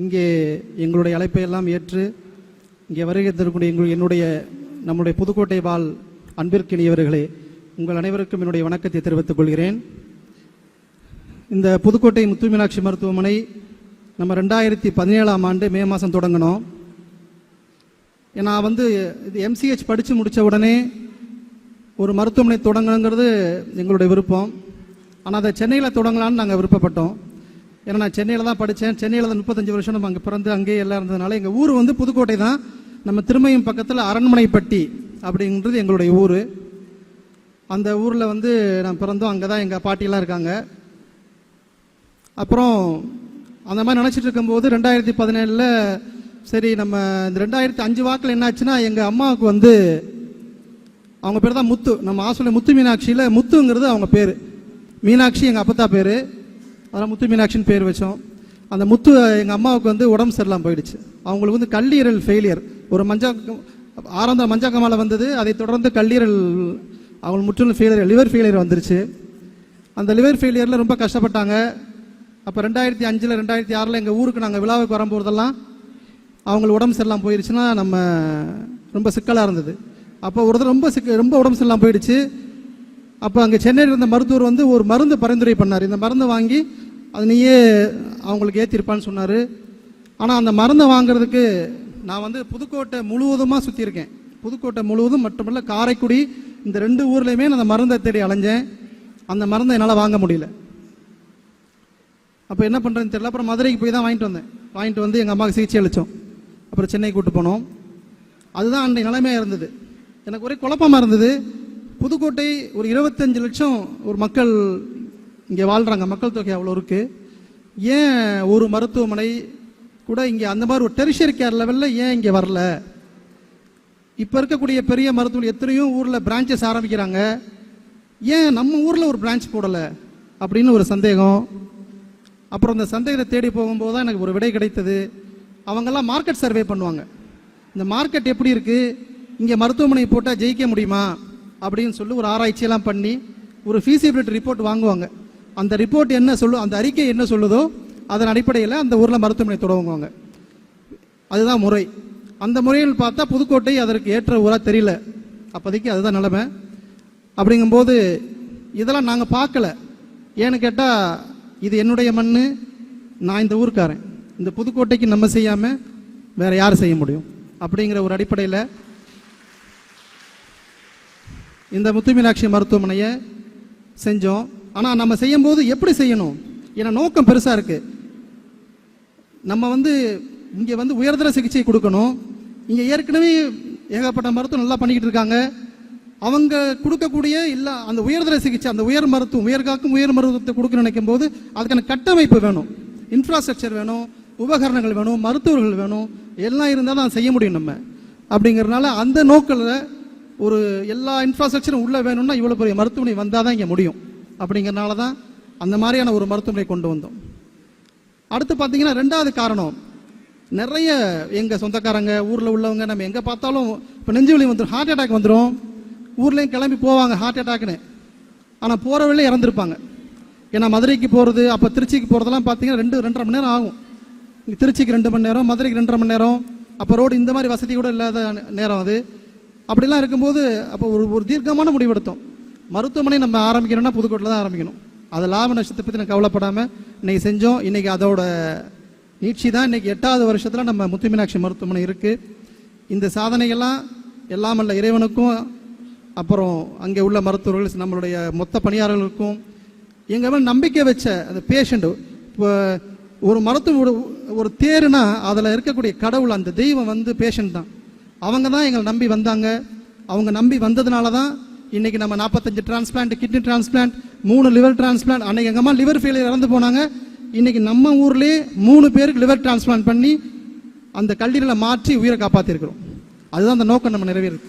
இங்கே எங்களுடைய அழைப்பை எல்லாம் ஏற்று இங்கே வருகை தரக்கூடிய எங்கள் என்னுடைய நம்முடைய புதுக்கோட்டை வாழ் அன்பிற்கினியவர்களே உங்கள் அனைவருக்கும் என்னுடைய வணக்கத்தை தெரிவித்துக் கொள்கிறேன். இந்த புதுக்கோட்டை முத்து மீனாட்சி மருத்துவமனை நம்ம ரெண்டாயிரத்தி பதினேழாம் ஆண்டு மே மாதம் தொடங்கினோம். நான் வந்து இது எம்சிஹெச் படித்து முடித்த உடனே ஒரு மருத்துவமனை தொடங்கணுங்கிறது எங்களுடைய விருப்பம். ஆனால் அதை சென்னையில் தொடங்கலான்னு நாங்கள் விருப்பப்பட்டோம். ஏன்னா நான் சென்னையில் தான் படித்தேன் சென்னையில் தான் முப்பத்தஞ்சு வருஷம் நம்ம அங்கே பிறந்து அங்கேயே எல்லாம் இருந்ததுனால எங்கள் ஊர் வந்து புதுக்கோட்டை தான். நம்ம திருமையும் பக்கத்தில் அரண்மனைப்பட்டி அப்படின்றது எங்களுடைய ஊர். அந்த ஊரில் வந்து நான் பிறந்தோம். அங்கே தான் எங்கள் பாட்டிலாம் இருக்காங்க. அப்புறம் அந்த மாதிரி நினச்சிட்டு இருக்கும்போது ரெண்டாயிரத்தி பதினேழில் சரி நம்ம இந்த ரெண்டாயிரத்தி அஞ்சு வாக்கில் என்னாச்சுன்னா எங்கள் அம்மாவுக்கு வந்து அவங்க பேர் தான் முத்து. நம்ம ஆசிரியர் முத்து மீனாட்சியில் முத்துங்கிறது அவங்க பேர். மீனாட்சி எங்கள் அப்பத்தா பேர். அதெல்லாம் முத்து மீனாட்சின்னு பேர் வச்சோம். அந்த முத்து எங்கள் அம்மாவுக்கு வந்து உடம்பு சரியில்லாமல் போயிடுச்சு. அவங்களுக்கு வந்து கல்லீரல் ஃபெயிலியர் ஒரு மஞ்சா ஆரம்ப மஞ்சக்கமால வந்தது அதை தொடர்ந்து கல்லீரல் அவங்களுக்கு முற்றிலும் ஃபெயிலியர் லிவர் ஃபெயிலியர் வந்துருச்சு. அந்த லிவர் ஃபெயிலியரில் ரொம்ப கஷ்டப்பட்டாங்க. அப்போ ரெண்டாயிரத்தி அஞ்சில் ரெண்டாயிரத்தி ஆறில் எங்கள் ஊருக்கு நாங்கள் விழாவுக்கு வரும்போதெல்லாம் அவங்களுக்கு உடம்பு சரியில்லாம போயிடுச்சுன்னா நம்ம ரொம்ப சிக்கலாக இருந்தது. அப்போ ஒரு தடவை ரொம்ப சிக்க ரொம்ப உடம்பு சரியில்லாம போயிடுச்சு. அப்போ அங்கே சென்னையில் இருந்த மருத்துவர் வந்து ஒரு மருந்து பரிந்துரை பண்ணார். இந்த மருந்தை வாங்கி அது நீயே அவங்களுக்கு ஏற்றிருப்பான்னு சொன்னார். ஆனால் அந்த மருந்தை வாங்குறதுக்கு நான் வந்து புதுக்கோட்டை முழுவதுமாக சுற்றியிருக்கேன் புதுக்கோட்டை முழுவதும் மட்டுமல்ல காரைக்குடி இந்த ரெண்டு ஊர்லேயுமே நான் அந்த மருந்தை தேடி அலைஞ்சேன். அந்த மருந்தை என்னால் வாங்க முடியல. அப்போ என்ன பண்ணுறதுன்னு தெரியல. அப்புறம் மதுரைக்கு போய் தான் வாங்கிட்டு வந்தேன். வாங்கிட்டு வந்து எங்கள் அம்மாவுக்கு சிகிச்சை அளித்தோம் அப்புறம் சென்னை கூட்டு போனோம். அதுதான் அன்றைய நிலைமையாக இருந்தது. எனக்கு ஒரே குழப்பமாக இருந்தது. புதுக்கோட்டை ஒரு இருபத்தஞ்சு லட்சம் ஒரு மக்கள் இங்கே வாழ்கிறாங்க மக்கள் தொகை அவ்வளோ இருக்குது ஏன் ஒரு மருத்துவமனை கூட இங்கே அந்த மாதிரி ஒரு டெரிஷரி கேர் லெவலில் ஏன் இங்கே வரல? இப்போ இருக்கக்கூடிய பெரிய மருத்துவமனை எத்தனையோ ஊரில் பிரான்ச்சஸ் ஆரம்பிக்கிறாங்க. ஏன் நம்ம ஊரில் ஒரு பிரான்ச் போடலை? அப்படின்னு ஒரு சந்தேகம். அப்புறம் இந்த சந்தேகத்தை தேடி போகும்போது தான் எனக்கு ஒரு விடை கிடைத்தது. அவங்கெல்லாம் மார்க்கெட் சர்வே பண்ணுவாங்க. இந்த மார்க்கெட் எப்படி இருக்குது இங்கே மருத்துவமனை போட்டால் ஜெயிக்க முடியுமா? அப்படின்னு சொல்லி ஒரு ஆராய்ச்சியெல்லாம் பண்ணி ஒரு ஃபீசிபிலிட்டி ரிப்போர்ட் வாங்குவாங்க. அந்த ரிப்போர்ட் என்ன சொல்லு அந்த அறிக்கை என்ன சொல்லுதோ அதன் அடிப்படையில் அந்த ஊரில் மருத்துவமனை தொடங்குவாங்க. அதுதான் முறை. அந்த முறையில் பார்த்தா புதுக்கோட்டை அதற்கு ஏற்ற ஊராக தெரியல. அப்போதைக்கு அதுதான் நிலைமை. அப்படிங்கும்போது இதெல்லாம் நாங்கள் பார்க்கல. ஏன்னு கேட்டால் இது என்னுடைய மண் நான் இந்த ஊருக்காரன். இந்த புதுக்கோட்டைக்கு நம்ம செய்யாமல் வேறு யார் செய்ய முடியும்? அப்படிங்கிற ஒரு அடிப்படையில் இந்த முத்துமீனாட்சி மருத்துவமனையை செஞ்சோம். ஆனால் நம்ம செய்யும்போது எப்படி செய்யணும்? ஏன்னா நோக்கம் பெருசாக இருக்குது நம்ம வந்து இங்கே வந்து உயர்தர சிகிச்சை கொடுக்கணும். இங்கே ஏற்கனவே ஏகப்பட்ட மருத்துவம் நல்லா பண்ணிக்கிட்டு இருக்காங்க. அவங்க கொடுக்கக்கூடிய இல்லை அந்த உயர்தர சிகிச்சை அந்த உயர் மருத்துவம் உயர்காக்கும் உயர் மருத்துவத்தை கொடுக்க நினைக்கும் போது அதுக்கான கட்டமைப்பு வேணும். இன்ஃப்ராஸ்ட்ரக்சர் வேணும் உபகரணங்கள் வேணும் மருத்துவர்கள் வேணும் எல்லாம் இருந்தால் தான் செய்ய முடியும் நம்ம. அப்படிங்கிறதுனால அந்த நோக்கில் ஒரு எல்லா இன்ஃப்ராஸ்ட்ரக்சரும் உள்ளே வேணும்னா இவ்வளோ பெரிய மருத்துவமனை வந்தால் தான் இங்கே முடியும். அப்படிங்கிறனால தான் அந்த மாதிரியான ஒரு மருத்துவமனை கொண்டு வந்தோம். அடுத்து பார்த்தீங்கன்னா ரெண்டாவது காரணம் நிறைய எங்கள் சொந்தக்காரங்க ஊரில் உள்ளவங்க நம்ம எங்கே பார்த்தாலும் இப்போ நெஞ்சு வலி வந்துடும் ஹார்ட் அட்டாக் வந்துடும் ஊர்லேயும் கிளம்பி போவாங்க ஹார்ட் அட்டாக்னு ஆனால் போகிற வழியில இறந்துருப்பாங்க. ஏன்னா மதுரைக்கு போகிறது அப்போ திருச்சிக்கு போகிறதெல்லாம் பார்த்தீங்கன்னா ரெண்டு ரெண்டரை மணி நேரம் ஆகும். இங்கே திருச்சிக்கு ரெண்டு மணி நேரம் மதுரைக்கு ரெண்டரை மணி நேரம். அப்போ ரோடு இந்த மாதிரி வசதி கூட இல்லாத நேரம் அது. அப்படிலாம் இருக்கும்போது அப்போ ஒரு ஒரு தீர்க்கமான முடிவெடுத்தோம். மருத்துவமனை நம்ம ஆரம்பிக்கணும்னா புதுக்கோட்டில் தான் ஆரம்பிக்கணும். அது லாப நஷ்டத்தை பற்றி நான் கவலைப்படாமல் இன்னைக்கு செஞ்சோம். இன்றைக்கி அதோட நீட்சி தான். இன்றைக்கி எட்டாவது வருஷத்தில் நம்ம முத்து மீனாட்சி மருத்துவமனை இருக்குது இந்த சாதனைகள்லாம் எல்லாம் அல்ல இறைவனுக்கும் அப்புறம் அங்கே உள்ள மருத்துவர்கள் நம்மளுடைய மொத்த பணியாளர்களுக்கும் எங்கள் மேலே நம்பிக்கை வச்ச அந்த பேஷண்ட்டு இப்போ ஒரு மருத்துவ ஒரு- ஒரு தேருனா அதில் இருக்கக்கூடிய கடவுள் அந்த தெய்வம் வந்து பேஷண்ட் தான். அவங்க தான் எங்களை நம்பி வந்தாங்க. அவங்க நம்பி வந்ததுனால தான் இன்னைக்கு நம்ம நாற்பத்தஞ்சு டிரான்ஸ்பிளான்ட் கிட்னி டிரான்ஸ்பிளான்ட் மூணு லிவர் டிரான்ஸ்பிளான்ட் அன்னைக்கு எங்கம்மா அம்மா லிவர் ஃபெயிலியர் இறந்து போனாங்க. இன்னைக்கு நம்ம ஊர்லேயே மூணு பேருக்கு லிவர் டிரான்ஸ்பிளான்ட் பண்ணி அந்த கல்லீரலை மாற்றி உயிரை காப்பாற்றிருக்கிறோம் அதுதான் அந்த நோக்கம் நம்ம நிறைவேறுது.